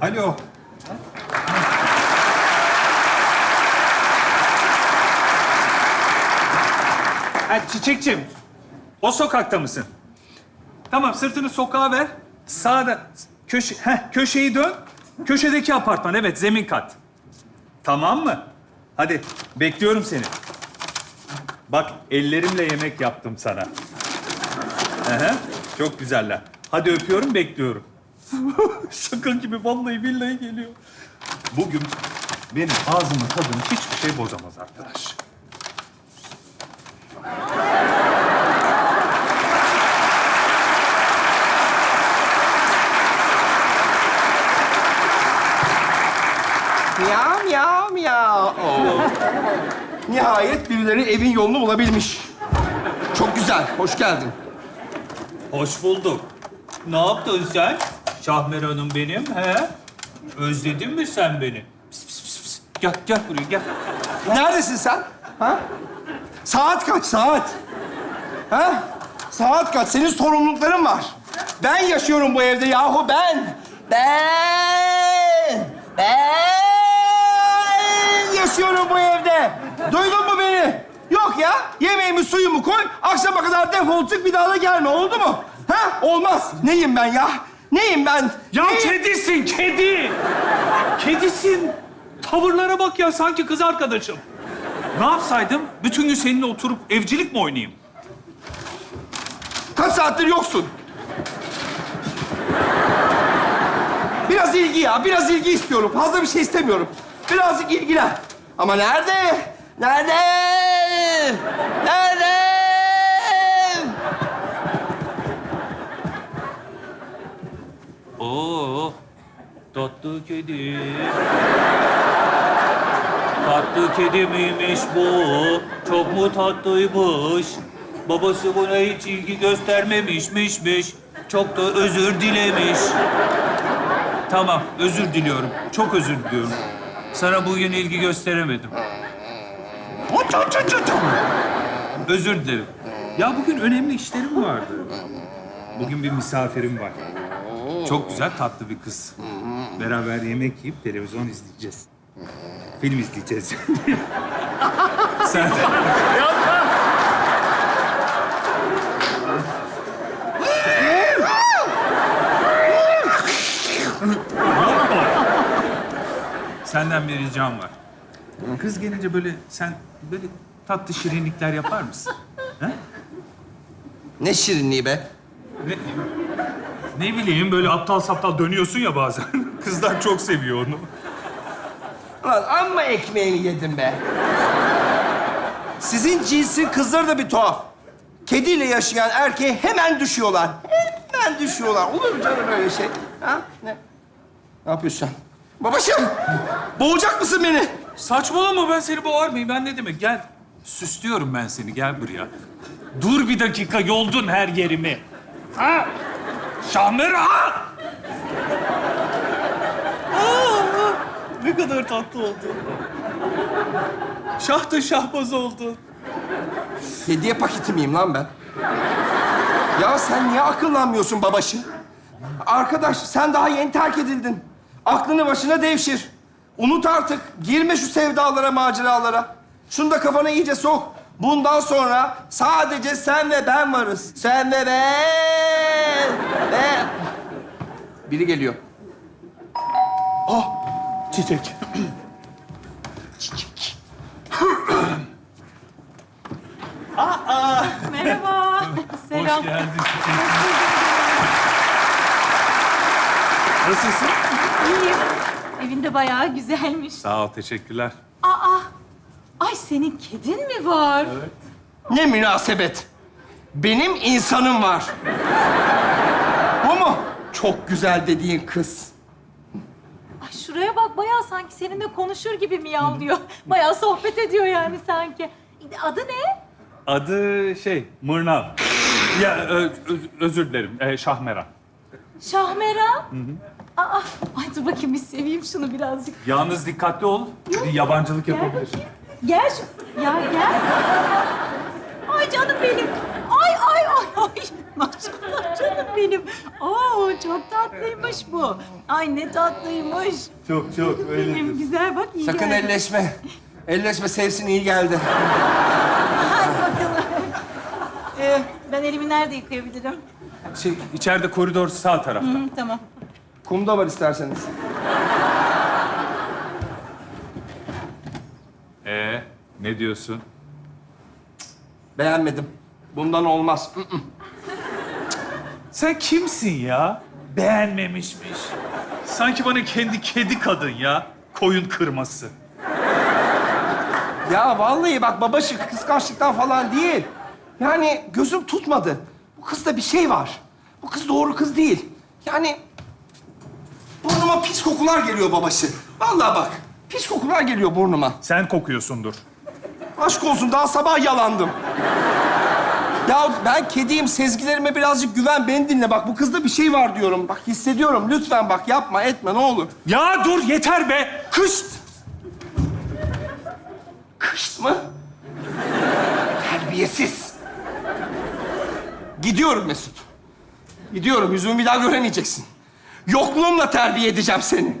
Alo. Ha, çiçekçim, o sokakta mısın? Tamam, sırtını sokağa ver. Sağda, köşe, heh, köşeyi dön. Köşedeki apartman, evet, zemin kat. Tamam mı? Hadi, bekliyorum seni. Bak, ellerimle yemek yaptım sana. Aha, çok güzeller. Hadi öpüyorum, bekliyorum. Şaka gibi, vallahi billahi geliyor. Bugün benim ağzımın tadını hiçbir şey bozamaz arkadaş. Miyav miyav miyav. Oo. Nihayet birileri evin yolunu bulabilmiş. Çok güzel, hoş geldin. Hoş bulduk. Ne yaptın sen? Şahmer Hanım benim, he? Özledin mi sen beni? Pis, pis, pis, pis. Gel, gel buraya, gel. Neredesin sen? Ha? Saat kaç, saat? Ha? Saat kaç? Senin sorumlulukların var. Ben yaşıyorum bu evde yahu ben. Ben. Ben yaşıyorum bu evde. Duydun mu beni? Yok ya. Yemeğimi, suyumu koy. Akşama kadar defol çık bir daha da gelme. Oldu mu? Ha? Olmaz. Neyim ben ya? Neyim ben? Ya kedisin, kedi! Kedisin. Tavırlara bak ya, sanki kız arkadaşım. Ne yapsaydım? Bütün gün seninle oturup evcilik mi oynayayım? Kaç saattir yoksun? Biraz ilgi ya, biraz ilgi istiyorum. Fazla bir şey istemiyorum. Birazcık ilgilen. Ama nerede? Nerede? Nerede? Oo, tatlı kedi. Tatlı kedi miymiş bu? Çok mu tatlıymış? Babası buna hiç ilgi göstermemişmişmiş. Çok da özür dilemiş. Tamam, özür diliyorum. Çok özür diliyorum. Sana bugün ilgi gösteremedim. Özür dilerim. Ya bugün önemli işlerim vardı. Bugün bir misafirim var. Çok güzel, tatlı bir kız. Beraber yemek yiyip televizyon izleyeceğiz. Film izleyeceğiz. Sen... Senden bir ricam var. Kız gelince böyle sen böyle tatlı şirinlikler yapar mısın? Ha? Ne şirinliği be. Ne, ne bileyim böyle aptal saptal dönüyorsun ya bazen. Kızlar çok seviyor onu. Lan amma ekmeğini yedim be. Sizin cinsin kızları da bir tuhaf. Kediyle yaşayan erkeğe hemen düşüyorlar. Hemen düşüyorlar. Olur mu canım öyle şey? Ha? Ne? Ne yapıyorsun sen? Babacığım! Boğacak mısın beni? Saçmalama ben seni boğar mıyım? Ben ne demek? Gel. Süslüyorum ben seni. Gel buraya. Dur bir dakika yoldun her yerimi. Ha? Şahmer ha! Aa, ne kadar tatlı oldun. Şah da şahbaz oldun. Hediye paketi miyim lan ben? Ya sen niye akıllanmıyorsun babaşı? Arkadaş sen daha yeni terk edildin. Aklını başına devşir. Unut artık. Girme şu sevdalara, maceralara. Şunu da kafana iyice sok. Bundan sonra sadece sen ve ben varız. Sen ve ben. Ben. Biri geliyor. Ah, çiçek. Merhaba. Selam. Hoş geldin çiçek. Nasılsın? İyiyim. Evinde bayağı güzelmiş. Sağ ol, teşekkürler. Ay senin kedin mi var? Ne münasebet. Benim insanım var. Bu mu? Çok güzel dediğin kız. Ay şuraya bak bayağı sanki seninle konuşur gibi miyavlıyor. Bayağı sohbet ediyor yani sanki. Adı ne? Adı şey, Mırnav. Ya ö- ö- özür dilerim, ee, Şahmeran. Şahmera. Aa, ay dur bakayım bir seveyim şunu birazcık. Yalnız dikkatli ol. Çünkü yabancılık Gel yapabilir. bakayım. Gel şu... Ya gel. Ay canım benim. Ay ay ay ay. Maşallah. canım benim. Oo çok tatlıymış bu. Ay ne tatlıymış. Çok çok Benim güzel bak iyi Sakın geldi. elleşme. Elleşme sevsin iyi geldi. Hadi bakalım. Ee, ben elimi nerede yıkayabilirim? Şey, içeride koridor sağ tarafta. Hı, tamam. Kum da var isterseniz. Ee, ne diyorsun? Beğenmedim. Bundan olmaz. Mm, mm. Sen kimsin ya? Beğenmemişmiş. Sanki bana kendi kedi kadın ya. Koyun kırması. Ya vallahi bak babaşı kıskançlıktan falan değil. Yani gözüm tutmadı. Bu kızda bir şey var. Bu kız doğru kız değil. Yani burnuma pis kokular geliyor babaşı. Vallahi bak pis kokular geliyor burnuma. Sen kokuyorsundur. Aşk olsun daha sabah yalandım. Ya ben kediyim, sezgilerime birazcık güven, beni dinle. Bak bu kızda bir şey var diyorum. Bak hissediyorum. Lütfen bak yapma, etme ne olur. Ya dur yeter be. Kışt. Kışt mı? Terbiyesiz. Gidiyorum Mesut. Gidiyorum. Yüzümü bir daha göremeyeceksin. Yokluğumla terbiye edeceğim seni.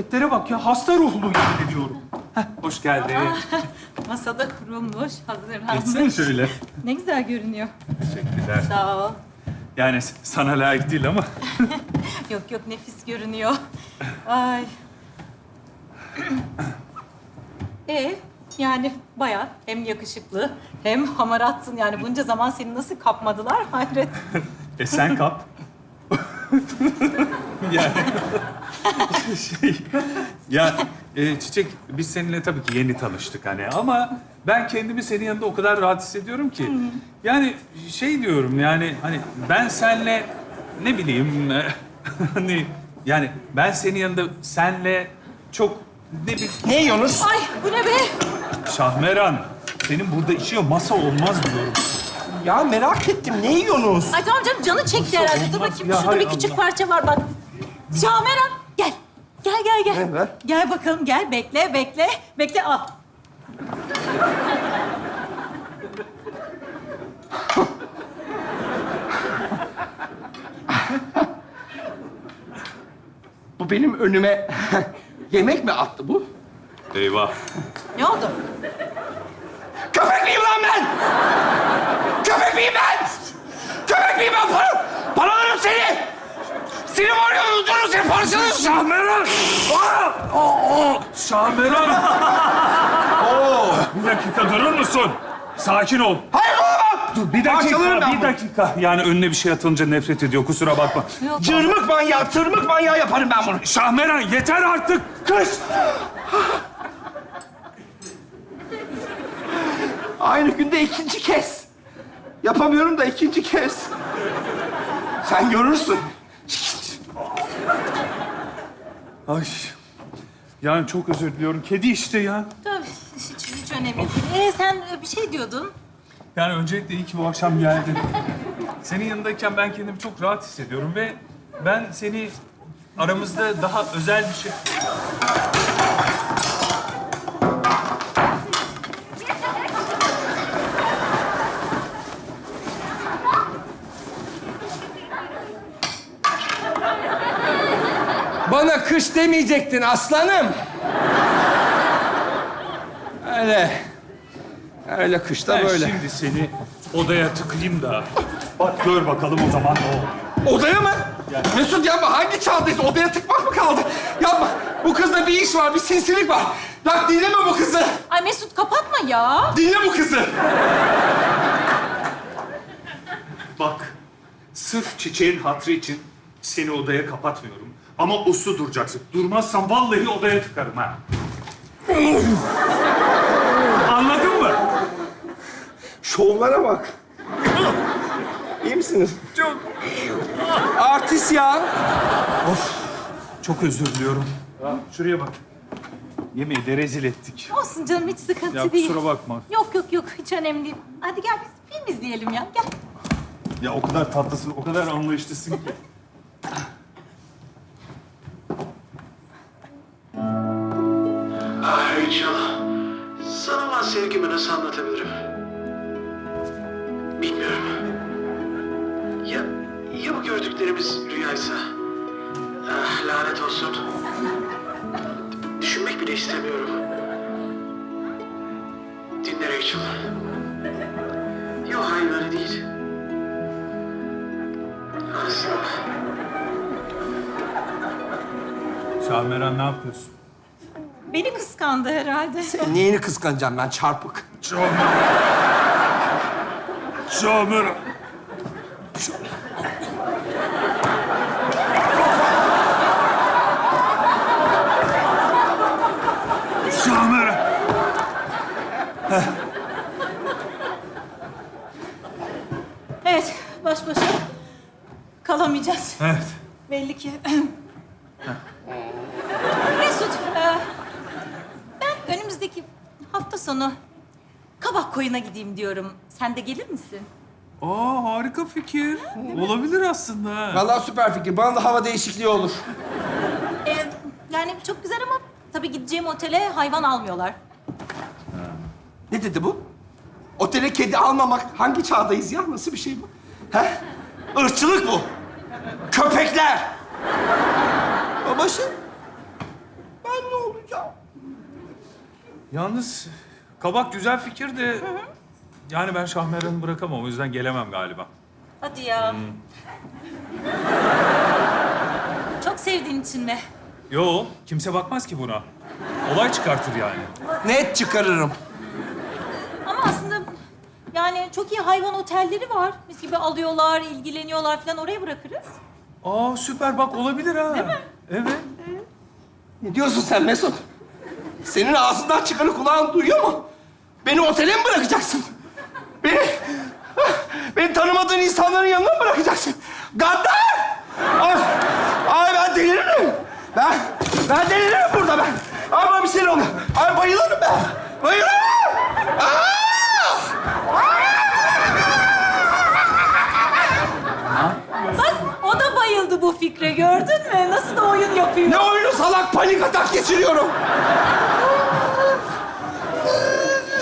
Hareketlere bak ya. Hasta ruhlu yemin ediyorum. Heh, hoş geldin. Masada kurulmuş, hazırlanmış. Geçsene şöyle. Ne güzel görünüyor. Teşekkürler. Sağ ol. Yani sana layık değil ama. Yok yok nefis görünüyor. Ay. e yani bayağı hem yakışıklı hem hamaratsın yani bunca zaman seni nasıl kapmadılar hayret. E sen kap. yani şey ya e, Çiçek biz seninle tabii ki yeni tanıştık hani ama ben kendimi senin yanında o kadar rahat hissediyorum ki. Yani şey diyorum yani hani ben senle ne bileyim e, hani yani ben senin yanında senle çok ne bileyim Ne yiyorsunuz? Ay bu ne be? Şahmeran senin burada işi yok masa olmaz diyorum. Ya merak ettim. Ne yiyorsunuz? Ay tamam canım canı çekti herhalde. Dur olmaz bakayım ya, şurada hay bir küçük Allah. parça var bak. Şameran gel. Gel gel gel. Ne ver? Gel bakalım gel bekle bekle. Bekle al. Bu benim önüme yemek mi attı bu? Eyvah. Ne oldu? Köpek miyim lan ben? Köpek miyim ben? Köpek miyim ben? Para, paralarım seni. Seni var ya öldürürüm seni parçalarım. Şahmeran! Aa! Aa! Aa! Şahmeran! Oo! Bir dakika durur musun? Sakin ol. Hayır olamam. Dur bir Parçalarım dakika, ben bir bunu. dakika. Yani önüne bir şey atılınca nefret ediyor. Kusura bakma. Yok. Tırmık manyağı, tırmık manyağı yaparım ben bunu. Şahmeran yeter artık. Kız! Aynı günde ikinci kez. Yapamıyorum da ikinci kez. Sen görürsün. Ay. Yani çok özür diliyorum. Kedi işte ya. Tabii hiç, hiç önemli değil. Ee, sen e, bir şey diyordun. Yani öncelikle iyi ki bu akşam geldin. Senin yanındayken ben kendimi çok rahat hissediyorum ve ben seni aramızda daha özel bir şey... kış demeyecektin aslanım. Öyle. Öyle kışta Ben böyle. şimdi seni odaya tıkayım da bak gör bakalım o zaman ne olur. Odaya mı? Mesut yapma. Hangi çağdayız? Odaya tıkmak mı kaldı? Yapma. Bu kızda bir iş var, bir sinsilik var. Bak dinleme bu kızı. Ay Mesut kapatma ya. Dinle bu kızı. Bak, sırf çiçeğin hatrı için seni odaya kapatmıyorum. Ama uslu duracaksın. Durmazsan vallahi odaya tıkarım ha. Anladın mı? Şovlara bak. İyi misiniz? Çok, Artist ya. çok özür diliyorum. Ya, şuraya bak. Yemeği de rezil ettik. Olsun canım hiç sıkıntı Ya değil. kusura bakma. Yok yok yok hiç önemli değil. Hadi gel biz film izleyelim ya. Gel. Ya o kadar tatlısın, o kadar anlayışlısın ki. inşallah. Sana olan sevgimi nasıl anlatabilirim? Bilmiyorum. Ya, ya bu gördüklerimiz rüyaysa? Ah, lanet olsun. Düşünmek bile istemiyorum. Dinle Rachel. Yok hayır değil. Asla. Şahmeran ne yapıyorsun? Beni kıskandı herhalde. Neyini kıskanacağım ben çarpık? Şahmeran. Şahmeran. Evet, baş başa kalamayacağız. Evet. Belli ki. Mesut, e, ben önümüzdeki hafta sonu kabak koyuna gideyim diyorum. Sen de gelir misin? Aa harika fikir. Olabilir aslında. ha. Vallahi süper fikir. Bana da hava değişikliği olur. E, yani çok güzel ama tabii gideceğim otele hayvan almıyorlar. Ne dedi bu? Otele kedi almamak hangi çağdayız ya? Nasıl bir şey bu? He? Irkçılık bu. Köpekler. Babaşı. Ben ne olacağım? Yalnız kabak güzel fikir de... Yani ben Şahmeran'ı bırakamam. O yüzden gelemem galiba. Hadi ya. Çok sevdiğin için mi? Yo, kimse bakmaz ki buna. Olay çıkartır yani. Net çıkarırım. Ama aslında yani çok iyi hayvan otelleri var. Mis gibi alıyorlar, ilgileniyorlar falan oraya bırakırız. Aa süper bak olabilir ha. Değil mi? Evet. Ne diyorsun sen Mesut? Senin ağzından çıkanı kulağın duyuyor mu? Beni otele mi bırakacaksın? Beni... Beni tanımadığın insanların yanına mı bırakacaksın? Gaddar! Ay, ay ben deliririm. Ben, ben deliririm burada ben. Ay bana bir şey oluyor. Ay bayılırım ben. Bayılırım. Bak o bu fikre gördün mü? Nasıl da oyun yapıyor. Ne oyunu salak panik atak geçiriyorum.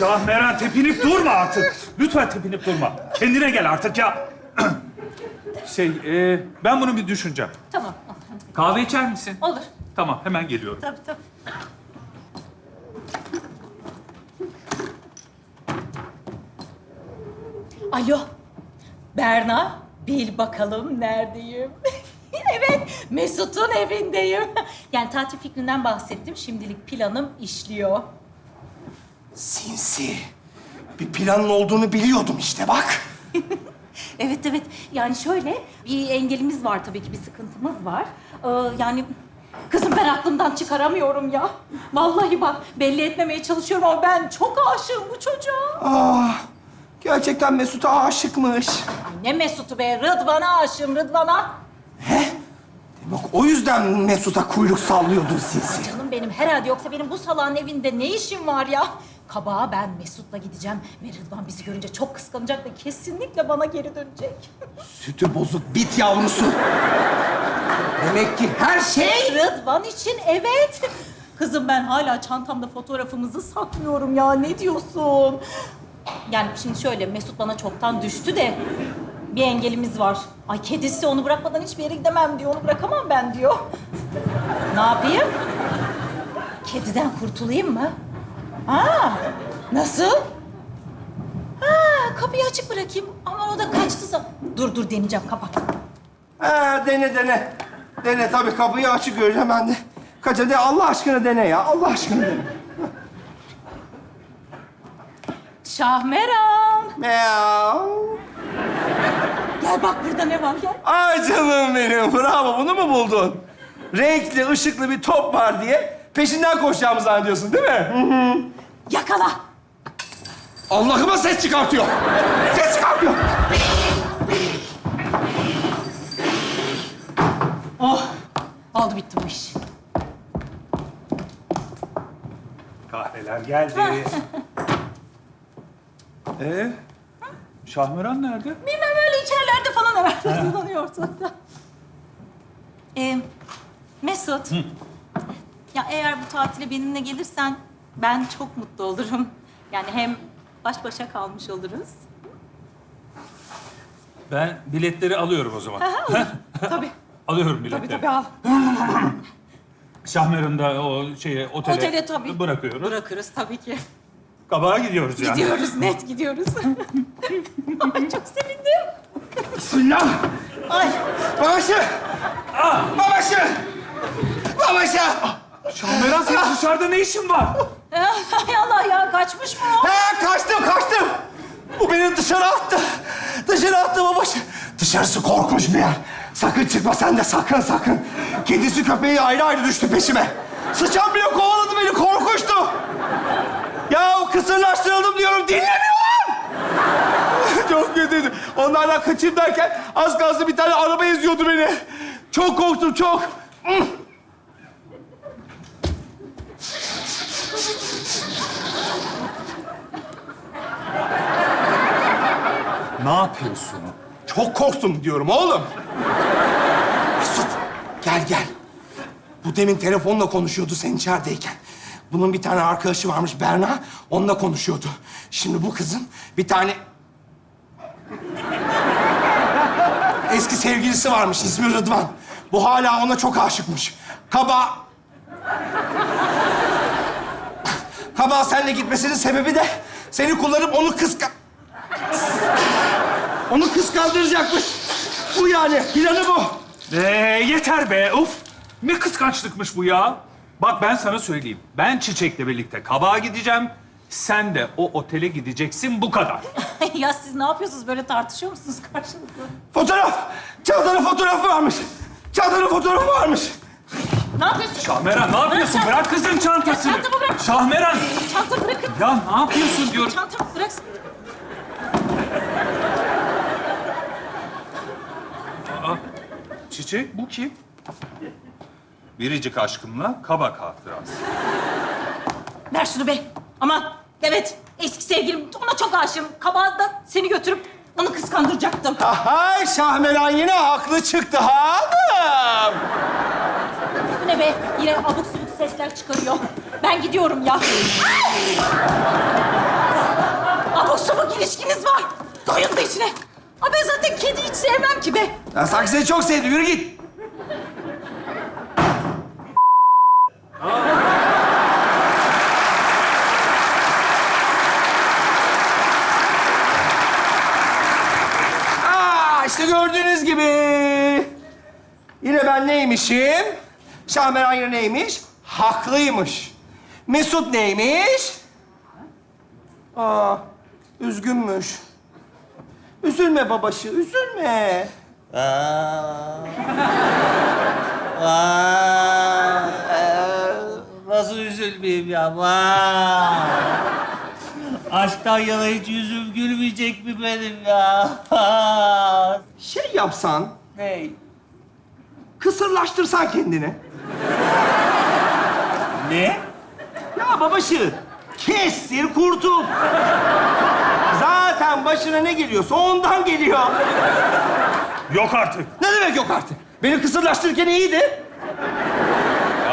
Şahmeran tepinip durma artık. Lütfen tepinip durma. Kendine gel artık ya. şey, e, ben bunu bir düşüneceğim. Tamam. Kahve içer misin? Olur. Tamam, hemen geliyorum. Tabii tabii. Alo. Berna, bil bakalım neredeyim? evet, Mesut'un evindeyim. Yani tatil fikrinden bahsettim. Şimdilik planım işliyor. Sinsi. Bir planın olduğunu biliyordum işte bak. Evet evet. Yani şöyle bir engelimiz var tabii ki bir sıkıntımız var. Ee, yani kızım ben aklımdan çıkaramıyorum ya. Vallahi bak belli etmemeye çalışıyorum ama ben çok aşığım bu çocuğa. Ah, gerçekten Mesut'a aşıkmış. Ay ne Mesut'u be Rıdvan'a aşığım Rıdvan'a. Demek o yüzden Mesut'a kuyruk sallıyordun sinsi. Canım benim herhalde yoksa benim bu salağın evinde ne işim var ya? Kabağa ben Mesut'la gideceğim ve Rıdvan bizi görünce çok kıskanacak ve kesinlikle bana geri dönecek. Sütü bozuk bit yavrusu. Demek ki her şey... Rıdvan için evet. Kızım ben hala çantamda fotoğrafımızı saklıyorum ya. Ne diyorsun? Yani şimdi şöyle Mesut bana çoktan düştü de bir engelimiz var. Ay kedisi onu bırakmadan hiçbir yere gidemem diyor. Onu bırakamam ben diyor. Ne yapayım? Kediden kurtulayım mı? Ha, nasıl? Ha, kapıyı açık bırakayım. Aman o da kaçtı. sa- Dur dur deneyeceğim kapat. Ha, dene dene. Dene tabii kapıyı açık göreceğim ben de. Kaç hadi Allah aşkına dene ya. Allah aşkına dene. Şahmeran. Meow. Gel bak burada ne var gel. Ay canım benim. Bravo. Bunu mu buldun? Renkli, ışıklı bir top var diye peşinden koşacağımı zannediyorsun değil mi? Yakala. Allah'ıma ses çıkartıyor. Ses çıkartıyor. Oh, oldu bitti bu iş. Kahveler geldi. ee, Şahmeran nerede? Bilmem öyle içerlerde falan herhalde dolanıyor ortalıkta. Ee, Mesut. Ya eğer bu tatile benimle gelirsen ben çok mutlu olurum. Yani hem baş başa kalmış oluruz. Ben biletleri alıyorum o zaman. Tabii. alıyorum biletleri. Tabii tabii al. Şahmeran'da o şeye otele, Otele tabii. bırakıyoruz. Bırakırız tabii ki. Kabağa gidiyoruz yani. Gidiyoruz, net gidiyoruz. Ay çok sevindim. Bismillah. Ay. Babaşı. Babaşı. Babaşı. Şahmeran senin dışarıda ne işin var? Hay Allah ya kaçmış mı o? He kaçtım kaçtım. Bu beni dışarı attı. Dışarı attı babaşı. Dışarısı korkunç bir yer. Sakın çıkma sen de sakın sakın. Kedisi köpeği ayrı ayrı düştü peşime. Sıçan bile korkunçtu. Ya o kısırlaştırıldım diyorum dinlemiyorlar. çok kötüydü. Onlardan kaçayım derken az kalsın bir tane araba eziyordu beni. Çok korktum çok. Ne yapıyorsun? Çok korktum diyorum oğlum. Mesut, gel gel. Bu demin telefonla konuşuyordu sen içerideyken. Bunun bir tane arkadaşı varmış Berna, onunla konuşuyordu. Şimdi bu kızın bir tane... Eski sevgilisi varmış, ismi Rıdvan. Bu hala ona çok aşıkmış. Kaba... Kaba seninle gitmesinin sebebi de seni kullanıp onu kıskan... Onu kıskandıracakmış. Bu yani. Planı bu. Ee, yeter be, uf! Ne kıskançlıkmış bu ya. Bak ben sana söyleyeyim. Ben Çiçek'le birlikte kabağa gideceğim. Sen de o otele gideceksin, bu kadar. ya siz ne yapıyorsunuz? Böyle tartışıyor musunuz karşılıklı? Fotoğraf. Çağatay'ın fotoğrafı varmış. Çağatay'ın fotoğrafı varmış. Ne yapıyorsun? Şahmeran ne yapıyorsun? Bırak Bırak kızın çantasını. Ya çantamı bırak. Şahmeran! Çantamı bırakın. Ya ne yapıyorsun diyorum. Çantamı bıraksın. Çiçek, bu kim? Biricik aşkımla kabak hatırası. Ver şunu be. Ama evet eski sevgilim ona çok aşığım. Kabağa da seni götürüp onu kıskandıracaktım. Hay Şahmeran yine haklı çıktı hanım. Bu ne be? Yine abuk subuk sesler çıkarıyor. Ben gidiyorum ya. abuk subuk ilişkiniz var. Doyun da içine. Aa, ben zaten kedi hiç sevmem ki be. Ya sanki seni çok sevdi. Yürü git. Aa, işte gördüğünüz gibi. Yine ben neymişim? Şahmeran yine neymiş? Haklıymış. Mesut neymiş? Aa, üzgünmüş. Üzülme babaşı, üzülme. Aa. Aa. Nasıl üzülmeyeyim ya? Aa. Aşktan yana hiç yüzüm gülmeyecek mi benim ya? Şey yapsan, ne? kısırlaştırsan kendini. Ne? Ya babaşı, kestir kurtul. Zaten başına ne geliyorsa ondan geliyor. Yok artık. Ne demek yok artık? Beni kısırlaştırırken iyiydi.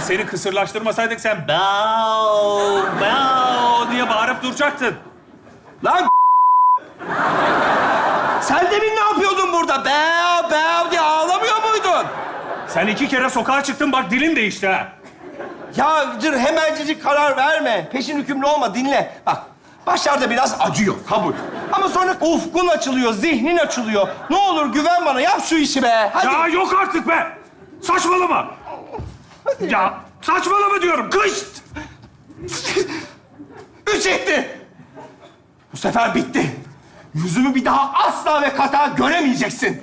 Seni kısırlaştırmasaydık sen bao, bao diye bağırıp duracaktın. Lan Sen demin ne yapıyordun burada? Bev bev diye ağlamıyor muydun? Sen iki kere sokağa çıktın bak dilin değişti ha. Ya dur hemencecik karar verme. Peşin hükümlü olma dinle. Bak başlarda biraz acıyor kabul. Ama sonra ufkun açılıyor, zihnin açılıyor. Ne olur güven bana yap şu işi be. Hadi. Ya yok artık be. Saçmalama. Ya saçmalama diyorum. Kış. Üç etti. Bu sefer bitti. Yüzümü bir daha asla ve kata göremeyeceksin.